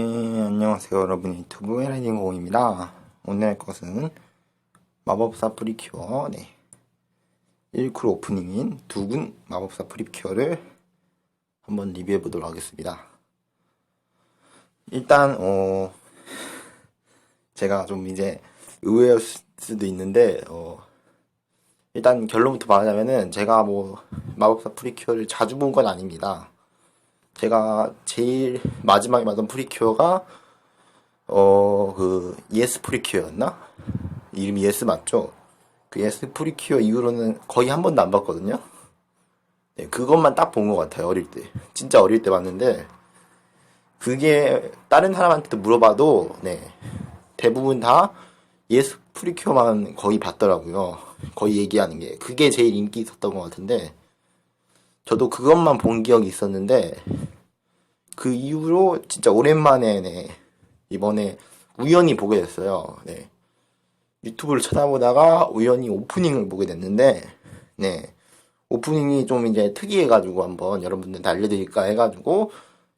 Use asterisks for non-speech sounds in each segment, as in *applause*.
네, 안녕하세요 여러분. 유튜브 에라이딩공입니다. 오늘 할 것은 마법사 프리큐어 네. 1쿨 오프닝인 두근 마법사 프리큐어를 한번 리뷰해 보도록 하겠습니다. 일단 어 제가 좀 이제 의외일 수도 있는데 어 일단 결론부터 말하자면은 제가 뭐 마법사 프리큐어를 자주 본 건 아닙니다 제가 제일 마지막에 받은 프리큐어가 어 그 예스 프리큐어였나? 이름이 예스 맞죠? 그 예스 프리큐어 이후로는 거의 한 번도 안 봤거든요. 네, 그것만 딱 본 것 같아요 어릴 때. 진짜 어릴 때 봤는데 그게 다른 사람한테도 물어봐도 네 대부분 다 예스 프리큐어만 거의 봤더라고요. 거의 얘기하는 게 그게 제일 인기 있었던 것 같은데 저도 그것만 본 기억이 있었는데 그 이후로 진짜 오랜만에 네, 이번에 우연히 보게 됐어요. 네. 유튜브를 찾아보다가 우연히 오프닝을 보게 됐는데 네. 오프닝이 좀 이제 특이해가지고 한번 여러분들한테 알려드릴까 해가지고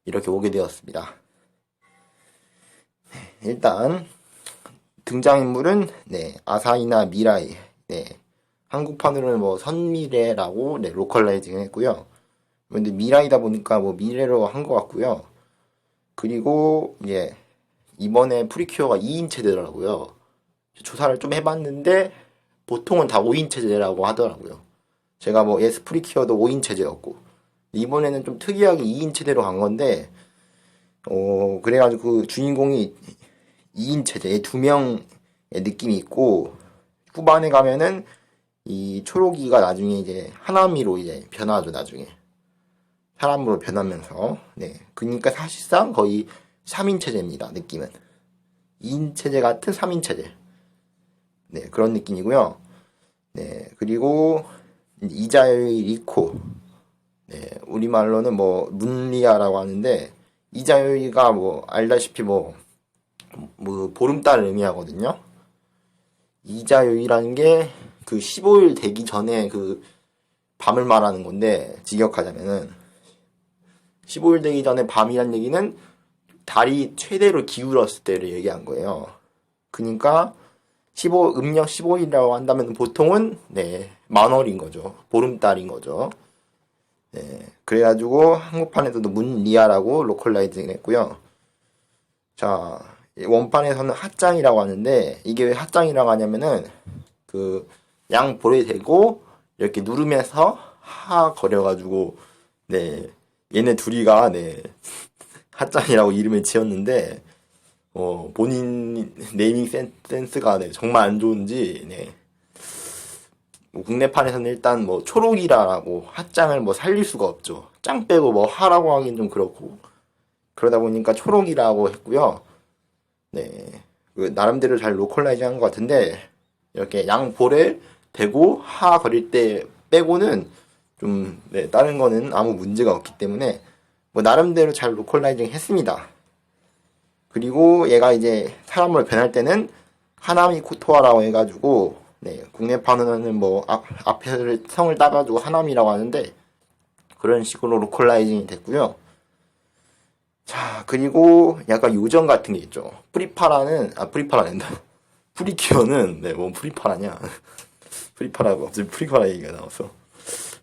이렇게 오게 되었습니다. 네, 일단 등장인물은 네 아사히나 미라이 네 한국판으로는 뭐 선미래라고 네, 로컬라이징 했고요. 근데 미라이다 보니까 뭐 미래로 한 것 같고요. 그리고 예 이번에 프리큐어가 2인 체제더라고요. 조사를 좀 해봤는데 보통은 다 5인 체제라고 하더라고요. 제가 뭐 예스 프리큐어도 5인 체제였고 이번에는 좀 특이하게 2인 체제로 간 건데 어 그래가지고 그 주인공이 2인 체제 두 명의 느낌이 있고 후반에 가면은 이 초록이가 나중에 이제 하나미로 이제 변하죠 나중에. 사람으로 변하면서. 네. 그러니까 사실상 거의 3인 체제입니다 느낌은. 2인 체제 같은 3인 체제. 네 그런 느낌이고요. 네 그리고 이자요이 리코. 네 우리말로는 뭐 문리아라고 하는데 이자요이가 뭐 알다시피 뭐, 뭐 보름달을 의미하거든요. 이자요이라는 게 그 15일 되기 전에 그 밤을 말하는 건데 직역하자면은 15일 되기 전에 밤이란 얘기는 달이 최대로 기울었을 때를 얘기한 거예요. 그러니까 15 음력 15일이라고 한다면 보통은 네 만월인 거죠. 보름달인 거죠. 네 그래가지고 한국판에서도 문리아라고 로컬라이징 했고요. 자 원판에서는 핫장이라고 하는데 이게 왜 핫장이라고 하냐면은 그 양볼에 대고 이렇게 누르면서 하 거려가지고 네 얘네 둘이가 네 *laughs* 핫짱이라고 이름을 지었는데 어 본인 네이밍 센스가 네, 정말 안 좋은지 네. 뭐 국내판에서는 일단 뭐 초록이라고 핫짱을 뭐 살릴 수가 없죠. 짱 빼고 뭐 하라고 하긴 좀 그렇고 그러다 보니까 초록이라고 했고요. 네. 그 나름대로 잘 로컬라이징 한 것 같은데 이렇게 양 볼에 대고 하 거릴 때 빼고는 좀 네, 다른 거는 아무 문제가 없기 때문에 뭐 나름대로 잘 로컬라이징 했습니다. 그리고 얘가 이제 사람으로 변할 때는 하나미 코토아라고 해가지고 네, 국내판으로는 뭐 앞, 앞에 성을 따가지고 하나미라고 하는데 그런 식으로 로컬라이징이 됐고요. 자 그리고 약간 요정 같은 게 있죠. 프리파라는 아 프리파라 된다. *laughs* 프리큐어는 네뭐 프리파라냐. 프리파라고 갑자기 프리파라 얘기가 나와서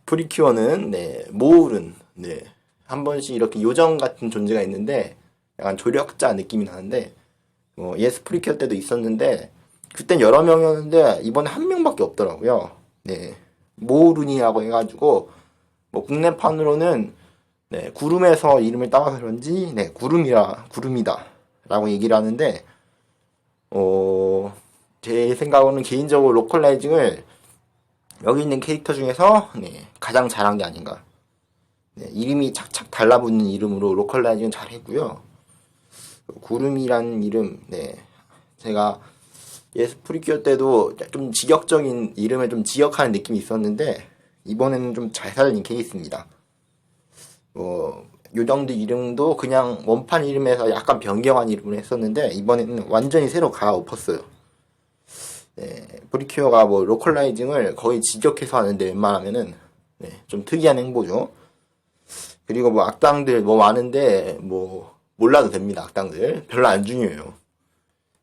프리큐어는 네 모울은 네한 번씩 이렇게 요정 같은 존재가 있는데 약간 조력자 느낌이 나는데 뭐 예스 프리큐어 때도 있었는데 그땐 여러 명이었는데 이번에 한 명밖에 없더라고요. 네 모울운이라고 해가지고 뭐 국내판으로는 네 구름에서 이름을 따와서 그런지 네 구름이라 구름이다라고 얘기를 하는데 어. 제 생각으로는 개인적으로 로컬라이징을 여기 있는 캐릭터 중에서 네, 가장 잘한 게 아닌가. 네, 이름이 착착 달라붙는 이름으로 로컬라이징 잘 했고요. 구름이라는 이름, 네, 제가 예스 프리큐어 때도 좀 직역적인 이름을 좀 지역하는 느낌이 있었는데 이번에는 좀 잘 살린 케이스입니다. 뭐 요정들 이름도 그냥 원판 이름에서 약간 변경한 이름을 했었는데 이번에는 완전히 새로 갈아엎었어요. 네, 브리큐어가 뭐 로컬라이징을 거의 직역해서 하는데 웬만하면은 네, 좀 특이한 행보죠. 그리고 뭐 악당들 뭐 많은데 뭐 몰라도 됩니다, 악당들. 별로 안 중요해요.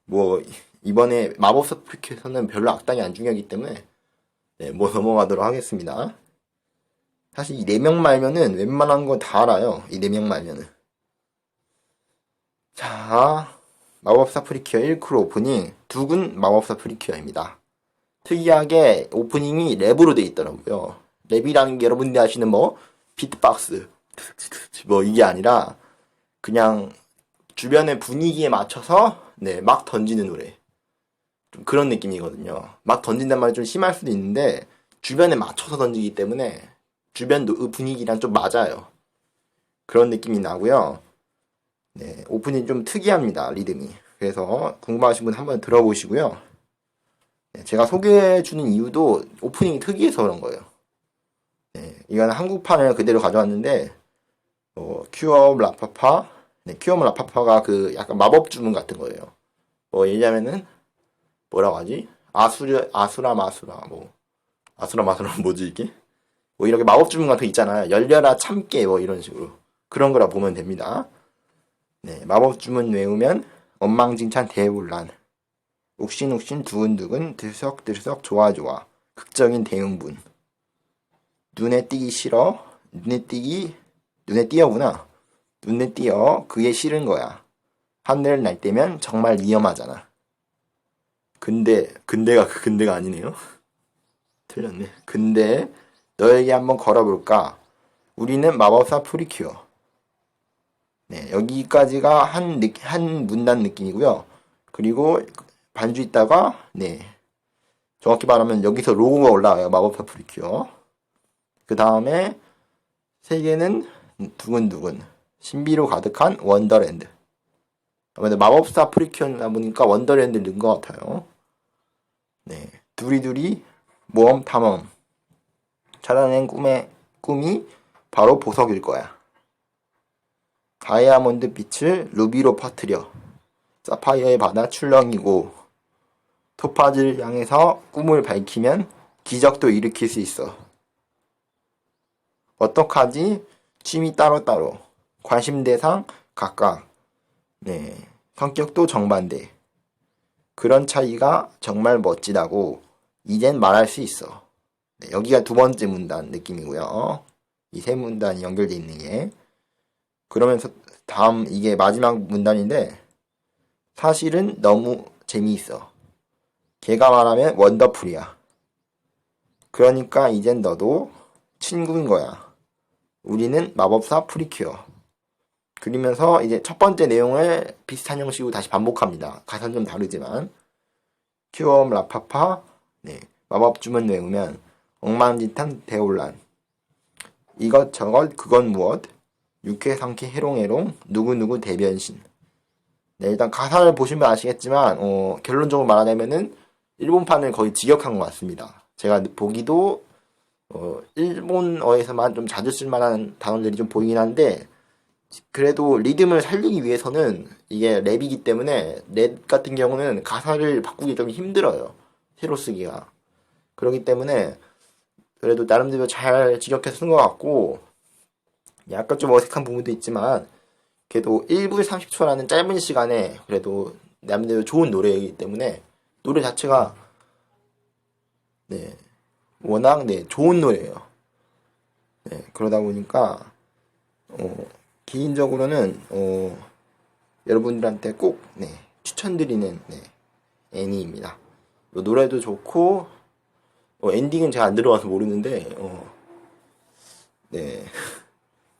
뭐, 이번에 마법사 프리큐에서는 별로 악당이 안 중요하기 때문에, 네, 뭐 넘어가도록 하겠습니다. 사실 이 네 명 말면은 웬만한 건 다 알아요. 이 네 명 말면은. 자, 마법사 프리큐어 1쿨 오프닝, 두근 마법사 프리큐어입니다. 특이하게 오프닝이 랩으로 돼 있더라고요. 랩이라는 게 여러분들이 아시는 뭐, 비트박스, 뭐 이게 아니라, 그냥 주변의 분위기에 맞춰서, 네, 막 던지는 노래. 좀 그런 느낌이거든요. 막 던진단 말이 좀 심할 수도 있는데, 주변에 맞춰서 던지기 때문에, 주변 노- 분위기랑 좀 맞아요. 그런 느낌이 나고요. 네, 오프닝 좀 특이합니다, 리듬이. 그래서 궁금하신 분 한번 들어보시고요. 네, 제가 소개해주는 이유도 오프닝이 특이해서 그런 거예요. 네, 이건 한국판을 그대로 가져왔는데, 어, 큐어 라파파, 네, 큐어 라파파가 그 약간 마법 주문 같은 거예요. 뭐, 예자면은, 뭐라고 하지? 아수라, 아수라, 마수라, 뭐, 아수라, 마수라, *laughs* 뭐지, 이게? 뭐, 이렇게 마법 주문 같은 거 있잖아요. 열려라, 참깨, 뭐, 이런 식으로. 그런 거라 보면 됩니다. 네, 마법 주문 외우면, 엉망진창 대혼란. 욱신욱신 두근두근 들썩들썩 좋아좋아. 극적인 대응분. 눈에 띄기 싫어 눈에 띄기 눈에 띄어구나. 눈에 띄어 그게 싫은 거야. 하늘 날 때면 정말 위험하잖아. 근데 근데가 그 근데가 아니네요? *laughs* 틀렸네. 근데 너에게 한번 걸어볼까? 우리는 마법사 프리큐어 네 여기까지가 한, 느- 한 문단 느낌이고요. 그리고 반주 있다가 네. 정확히 말하면 여기서 로고가 올라와요. 마법사 프리큐어. 그 다음에 세 개는 두근두근. 신비로 가득한 원더랜드. 아무래도 마법사 프리큐어다 보니까 원더랜드 넣은 것 같아요. 네 두리두리 모험 탐험. 찾아낸 꿈의 꿈이 바로 보석일 거야 다이아몬드 빛을 루비로 퍼뜨려 사파이어의 바다 출렁이고 토파즈를 향해서 꿈을 밝히면 기적도 일으킬 수 있어. 어떡하지? 취미 따로따로. 관심 대상 각각. 네. 성격도 정반대. 그런 차이가 정말 멋지다고 이젠 말할 수 있어. 네, 여기가 두 번째 문단 느낌이고요. 이 세 문단이 연결돼 있는 게. 그러면서 다음 이게 마지막 문단인데 사실은 너무 재미있어. 걔가 말하면 원더풀이야. 그러니까 이젠 너도 친구인 거야. 우리는 마법사 프리큐어. 그러면서 이제 첫 번째 내용을 비슷한 형식으로 다시 반복합니다. 가사는 좀 다르지만. 큐엄 라파파, 네. 마법 주문 외우면 엉망진탄 대혼란. 이것 저것 그건 무엇? 육회 상쾌 해롱해롱 누구누구 대변신. 네, 일단 가사를 보시면 아시겠지만, 어, 결론적으로 말하자면은, 일본판을 거의 직역한 것 같습니다. 제가 보기도, 어, 일본어에서만 좀 자주 쓸만한 단어들이 좀 보이긴 한데, 그래도 리듬을 살리기 위해서는 이게 랩이기 때문에, 랩 같은 경우는 가사를 바꾸기 좀 힘들어요. 새로 쓰기가. 그렇기 때문에, 그래도 나름대로 잘 직역해서 쓴 것 같고, 약간 좀 어색한 부분도 있지만, 그래도 1분 30초라는 짧은 시간에 그래도 남대로 좋은 노래이기 때문에 노래 자체가 네 워낙 네 좋은 노래예요. 네 그러다 보니까 어 개인적으로는 어 여러분들한테 꼭 네 추천드리는 네 애니입니다. 뭐 노래도 좋고 어, 엔딩은 제가 안 들어와서 모르는데 어, 네 *laughs*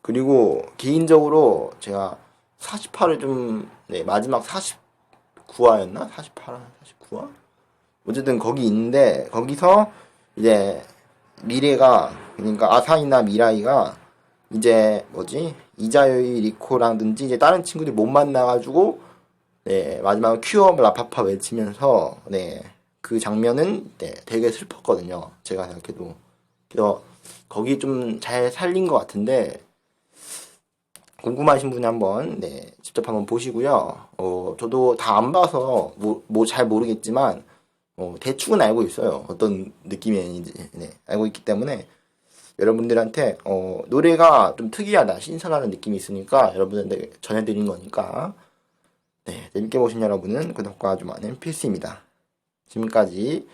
그리고 개인적으로 제가 48을 좀, 네, 마지막 49화였나? 48화, 49화? 어쨌든 거기 있는데, 거기서 이제 미래가, 그러니까 아사히나 미라이가 이제 뭐지? 이자요이 리코랑든지 이제 다른 친구들 못 만나가지고, 네, 마지막 큐어 라파파 외치면서, 네, 그 장면은, 네, 되게 슬펐거든요. 제가 생각해도. 그래서 거기 좀 잘 살린 것 같은데, 궁금하신 분이 한번 네, 직접 한번 보시고요. 어, 저도 다 안 봐서 뭐 잘 모르겠지만 어, 대충은 알고 있어요. 어떤 느낌인지 네, 알고 있기 때문에 여러분들한테 어, 노래가 좀 특이하다, 신선하는 느낌이 있으니까 여러분들한테 전해드린 거니까 네, 재밌게 보신 여러분은 구독과 좋아요는 필수입니다. 지금까지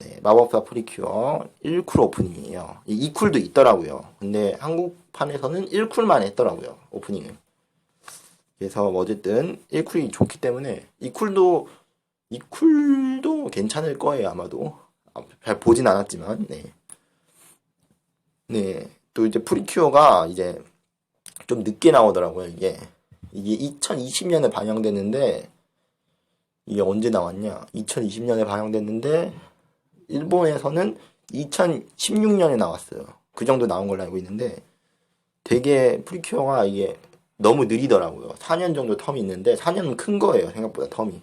네, 마법사 프리큐어 1쿨 오프닝이에요. 이 2쿨도 있더라고요. 근데 한국 판에서는 1쿨만 했더라고요. 오프닝을. 그래서 뭐 어쨌든 1쿨이 좋기 때문에 2쿨도 2쿨도 괜찮을 거예요 아마도 아, 잘 보진 않았지만 네. 네. 또 이제 프리큐어가 이제 좀 늦게 나오더라고요 이게 이게 2020년에 반영됐는데 이게 언제 나왔냐 2020년에 반영됐는데 일본에서는 2016년에 나왔어요 그 정도 나온 걸로 알고 있는데 되게 프리큐어가 이게 너무 느리더라고요 4년 정도 텀이 있는데 4년은 큰 거예요 생각보다 텀이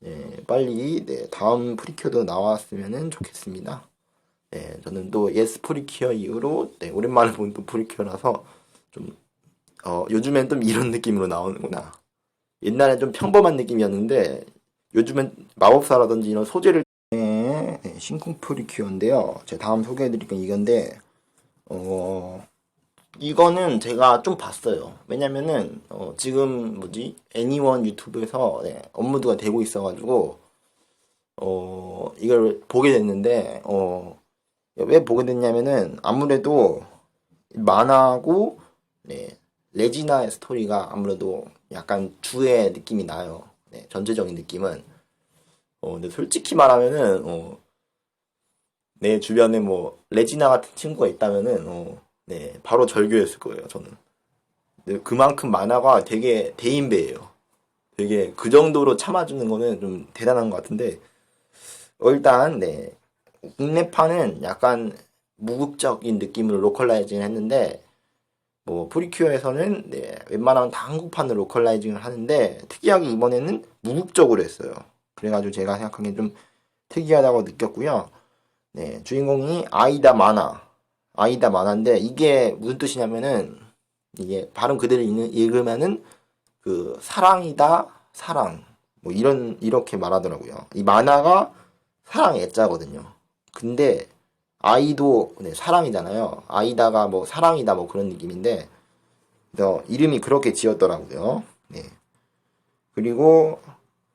네, 빨리 네, 다음 프리큐어도 나왔으면 좋겠습니다. 네, 저는 또 예스 프리큐어 이후로 네, 오랜만에 본 또 프리큐어라서 좀 어, 요즘엔 좀 이런 느낌으로 나오는구나. 옛날엔 좀 평범한 느낌이었는데 요즘엔 마법사라든지 이런 소재를 네, 네, 신쿵 프리큐어인데요. 제가 다음 소개해드릴 건 이건데 어 이거는 제가 좀 봤어요. 왜냐면은 어, 지금 뭐지 애니원 유튜브에서 네, 업로드가 되고 있어가지고 어 이걸 보게 됐는데 어 왜 보게 됐냐면은 아무래도 만화고 네, 레지나의 스토리가 아무래도 약간 주의 느낌이 나요. 네, 전체적인 느낌은 어 근데 솔직히 말하면은 어, 내 주변에 뭐 레지나 같은 친구가 있다면은 어, 네, 바로 절교했을 거예요, 저는. 네, 그만큼 만화가 되게 대인배예요. 되게 그 정도로 참아주는 거는 좀 대단한 것 같은데, 어, 일단, 네, 국내판은 약간 무극적인 느낌으로 로컬라이징을 했는데, 뭐, 프리큐어에서는, 네, 웬만하면 다 한국판으로 로컬라이징을 하는데, 특이하게 이번에는 무극적으로 했어요. 그래가지고 제가 생각하기엔 좀 특이하다고 느꼈고요. 네, 주인공이 아이다 마나. 아이다 만화인데 이게 무슨 뜻이냐면은 이게 발음 그대로 읽으면은 그 사랑이다 사랑 뭐 이런 이렇게 말하더라고요. 이 만화가 사랑 애자거든요. 근데 아이도 네, 사랑이잖아요. 아이다가 뭐 사랑이다 뭐 그런 느낌인데 그래서 이름이 그렇게 지었더라고요. 네. 그리고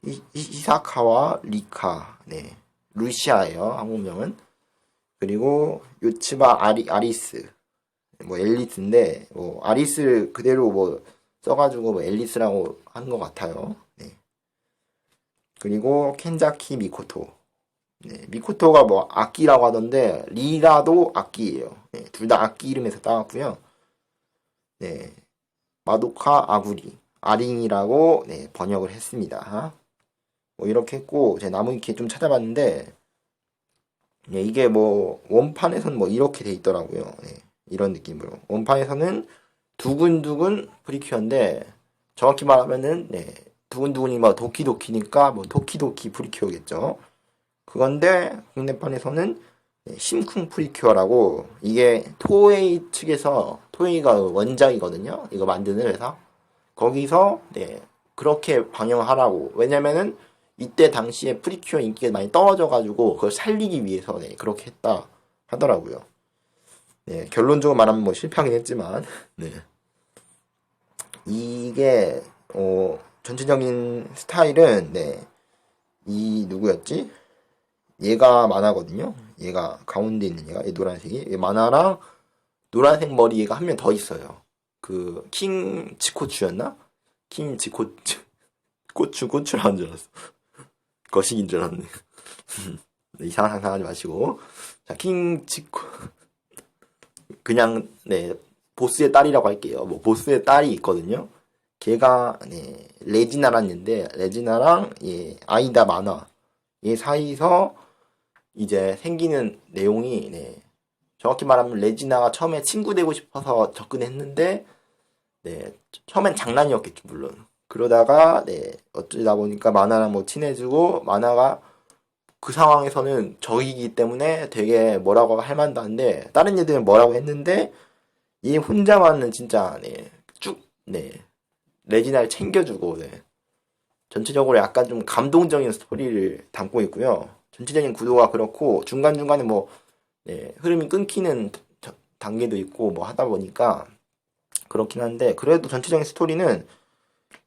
이, 이사카와 리카 네. 루시아예요. 한국명은. 그리고 요츠바 아리, 아리스 뭐 앨리스인데 뭐 아리스 그대로 뭐 써가지고 뭐 앨리스라고 하는 것 같아요. 네. 그리고 켄자키 미코토 네, 미코토가 뭐 악기라고 하던데 리라도 악기예요. 네, 둘다 악기 이름에서 따왔고요. 네, 마도카 아구리 아링이라고 네, 번역을 했습니다. 뭐 이렇게 했고 제가 나무 위키에 좀 찾아봤는데 네, 이게 뭐 원판에서는 뭐 이렇게 돼 있더라고요. 네, 이런 느낌으로 원판에서는 두근두근 프리큐어인데 정확히 말하면은 네, 두근두근이 뭐 도키도키니까 뭐 도키도키 프리큐어겠죠. 그건데 국내판에서는 네, 심쿵 프리큐어라고 이게 토웨이 측에서 토웨이가 원작이거든요. 이거 만드는 회사 거기서 네 그렇게 방영하라고 왜냐면은 이때 당시에 프리큐어 인기가 많이 떨어져가지고 그걸 살리기 위해서 네, 그렇게 했다 하더라고요. 네, 결론적으로 말하면 뭐 실패하긴 했지만, *laughs* 네. 이게, 어, 전체적인 스타일은, 네, 이, 누구였지? 얘가 만화거든요? 얘가 가운데 있는 얘가, 얘 노란색이. 얘 만화랑 노란색 머리 얘가 한 명 더 있어요. 그, 킹 지코추였나? 킹 지코추, *laughs* 고추, 고추라는 줄 알았어. 거식인 줄 알았네. 이상한 상상하지 마시고. 자, 킹 치코. 그냥, 네, 보스의 딸이라고 할게요. 뭐, 보스의 딸이 있거든요. 걔가, 네, 레지나란 인데, 레지나랑, 예, 아이다 만화. 얘 사이에서, 이제 생기는 내용이, 네, 정확히 말하면 레지나가 처음에 친구 되고 싶어서 접근했는데, 네, 처음엔 장난이었겠죠, 물론. 그러다가 네 어쩌다 보니까 만화랑 뭐 친해지고 만화가 그 상황에서는 적이기 때문에 되게 뭐라고 할 만도 한데 다른 애들은 뭐라고 했는데 얘 혼자만은 진짜 네 쭉 네 레지나를 챙겨주고 네. 전체적으로 약간 좀 감동적인 스토리를 담고 있고요. 전체적인 구도가 그렇고 중간 중간에 뭐 네, 흐름이 끊기는 단계도 있고 뭐 하다 보니까 그렇긴 한데 그래도 전체적인 스토리는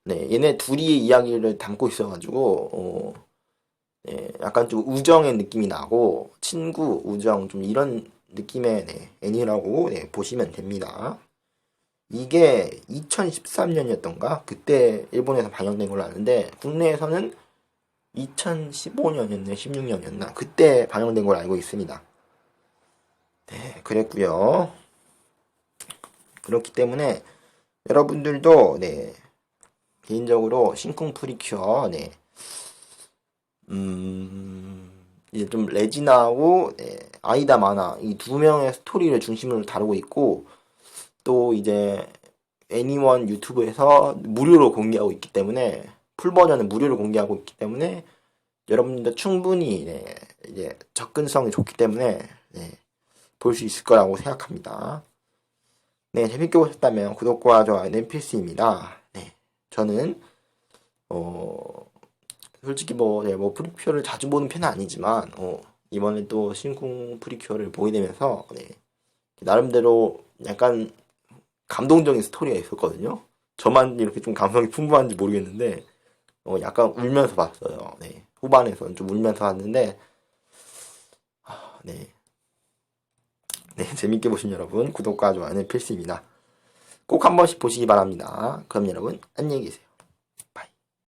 네 얘네 둘이 이야기를 담고 있어가지고 어, 네, 약간 좀 우정의 느낌이 나고 친구 우정 좀 이런 느낌의 네, 애니라고 네, 보시면 됩니다. 이게 2013년이었던가 그때 일본에서 방영된 걸로 아는데 국내에서는 2015년이었나 16년이었나 그때 방영된 걸 알고 있습니다. 네, 그랬고요. 그렇기 때문에 여러분들도 네 개인적으로 신쿵 프리큐어 네 음, 이제 좀 레지나하고 네, 아이다 마나 이 두 명의 스토리를 중심으로 다루고 있고 또 이제 애니원 유튜브에서 무료로 공개하고 있기 때문에 풀 버전은 무료로 공개하고 있기 때문에 여러분들도 충분히 네, 이제 접근성이 좋기 때문에 네, 볼 수 있을 거라고 생각합니다. 네, 재밌게 보셨다면 구독과 좋아요는 필수입니다. 네, 저는 어 솔직히 뭐, 네, 뭐 프리큐어를 자주 보는 편은 아니지만 어, 이번에 또 신궁 프리큐어를 보게 되면서 네, 나름대로 약간 감동적인 스토리가 있었거든요. 저만 이렇게 좀 감성이 풍부한지 모르겠는데 어, 약간 울면서 봤어요. 네, 후반에서는 좀 울면서 봤는데 아, 네. 네, *laughs* 재밌게 보신 여러분 구독과 좋아요는 필수입니다. 꼭 한 번씩 보시기 바랍니다. 그럼 여러분 안녕히 계세요.